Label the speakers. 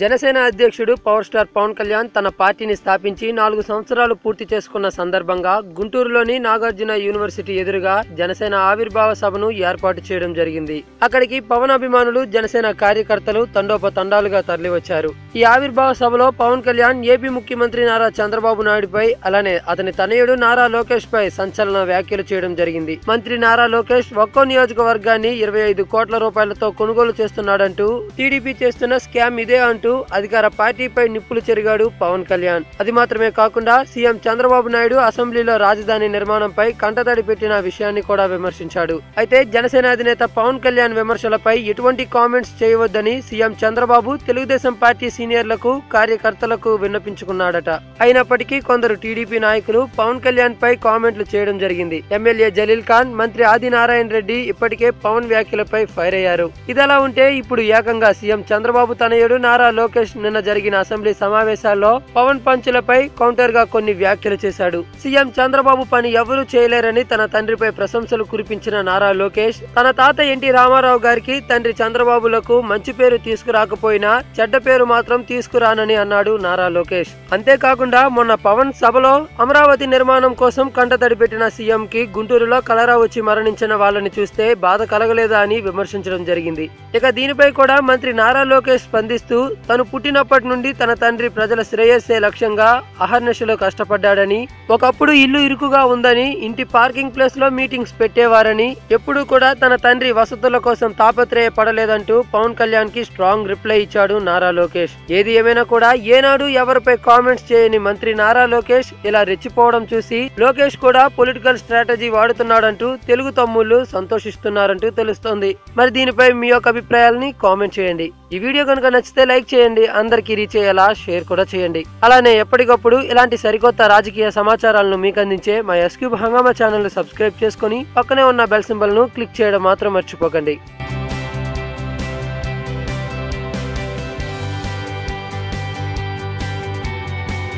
Speaker 1: జనసేన అధ్యక్షుడు power star Pawan Kalyan తన పార్టీని స్థాపించి నాలుగు సంవత్సరాలు పూర్తి చేసుకున్న సందర్భంగా గుంటూరులోని నాగార్జున యూనివర్సిటీ ఎదురుగా జనసేన ఆవిర్భావ సభను ఏర్పాటు చేయడం జరిగింది. అక్కడికి పవన్ అభిమానులు జనసేన కార్యకర్తలు తండోపతండాలుగా తరలివచ్చారు. ఈ ఆవిర్భావ సభలో పవన్ కళ్యాణ్ ఏపీ ముఖ్యమంత్రి నారా చంద్రబాబు నాయుడుపై అలానే అతని తనయుడు నారా లోకేష్ పై సంచలన వ్యాఖ్యలు చేయడం జరిగింది. మంత్రి నారా లోకేష్ ఒక్కో నియోజకవర్గాన్ని ఇరవై ఐదు కోట్ల రూపాయలతో కొనుగోలు చేస్తున్నాడంటూ టీడీపీ చేస్తున్న స్కామ్ ఇదే అంటూ అధికార పార్టీపై నిప్పులు చెరిగాడు పవన్ కళ్యాణ్. అది మాత్రమే కాకుండా సీఎం చంద్రబాబు నాయుడు అసెంబ్లీలో రాజధాని నిర్మాణంపై కంటతడి పెట్టిన విషయాన్ని కూడా విమర్శించాడు. అయితే జనసేన అధినేత పవన్ కళ్యాణ్ విమర్శలపై ఎటువంటి కామెంట్స్ చేయవద్దని సీఎం చంద్రబాబు తెలుగుదేశం పార్టీ సీనియర్లకు కార్యకర్తలకు విన్నపించుకున్నాడట. అయినప్పటికీ కొందరు టీడీపీ నాయకులు పవన్ కళ్యాణ్ పై కామెంట్లు చేయడం జరిగింది. ఎమ్మెల్యే జలీల్ ఖాన్ మంత్రి ఆదినారాయణ రెడ్డి ఇప్పటికే పవన్ వ్యాఖ్యలపై ఫైర్ అయ్యారు. ఇదలా ఉంటే ఇప్పుడు ఏకంగా సీఎం చంద్రబాబు తనయుడు నారా లోకేష్ నిన్న జరిగిన అసెంబ్లీ సమావేశాల్లో పవన్ పంచులపై కౌంటర్గా కొన్ని వ్యాఖ్యలు చేశాడు. సీఎం చంద్రబాబు పని ఎవరూ చేయలేరని తన తండ్రిపై ప్రశంసలు కురిపించిన నారా లోకేష్ తన తాత ఎన్టీ రామారావు గారికి తండ్రి చంద్రబాబులకు మంచి పేరు తీసుకురాకపోయినా చెడ్డ పేరు మాత్రం తీసుకురానని అన్నాడు నారా లోకేష్. అంతేకాకుండా మొన్న పవన్ సభలో అమరావతి నిర్మాణం కోసం కంటతడి పెట్టిన సీఎం కి గుంటూరులో కలరా వచ్చి మరణించిన వాళ్ళని చూస్తే బాధ కలగలేదా అని విమర్శించడం జరిగింది. ఇక దీనిపై కూడా మంత్రి నారా లోకేష్ స్పందిస్తూ తను పుట్టినప్పటి నుండి తన తండ్రి ప్రజల శ్రేయస్సే లక్ష్యంగా అహర్నిశలో కష్టపడ్డాడని ఒకప్పుడు ఇల్లు ఇరుకుగా ఉందని ఇంటి పార్కింగ్ ప్లేస్లో మీటింగ్స్ పెట్టేవారని ఎప్పుడూ కూడా తన తండ్రి వసతుల కోసం తాపత్రయపడలేదంటూ పవన్ కళ్యాణ్కి స్ట్రాంగ్ రిప్లై ఇచ్చాడు నారా లోకేష్. ఏది ఏమైనా కూడా ఏనాడు ఎవరిపై కామెంట్స్ చేయని మంత్రి నారా లోకేష్ ఇలా రెచ్చిపోవడం చూసి లోకేష్ కూడా పొలిటికల్ స్ట్రాటజీ వాడుతున్నాడంటూ తెలుగు తమ్ముళ్ళు సంతోషిస్తున్నారంటూ తెలుస్తోంది. మరి దీనిపై మీ యొక్క అభిప్రాయాలని కామెంట్ చేయండి. ఈ వీడియో కనుక నచ్చితే లైక్ చేయండి అందరికీ రీచ్ అయ్యేలా షేర్ కూడా చేయండి. అలానే ఎప్పటికప్పుడు ఇలాంటి సరికొత్త రాజకీయ సమాచారాలను మీకు అందించే మా ఎస్క్యూబ్ హంగామా ఛానల్ సబ్స్క్రైబ్ చేసుకొని పక్కనే ఉన్న బెల్ సింబల్ను క్లిక్ చేయడం మాత్రం మర్చిపోకండి.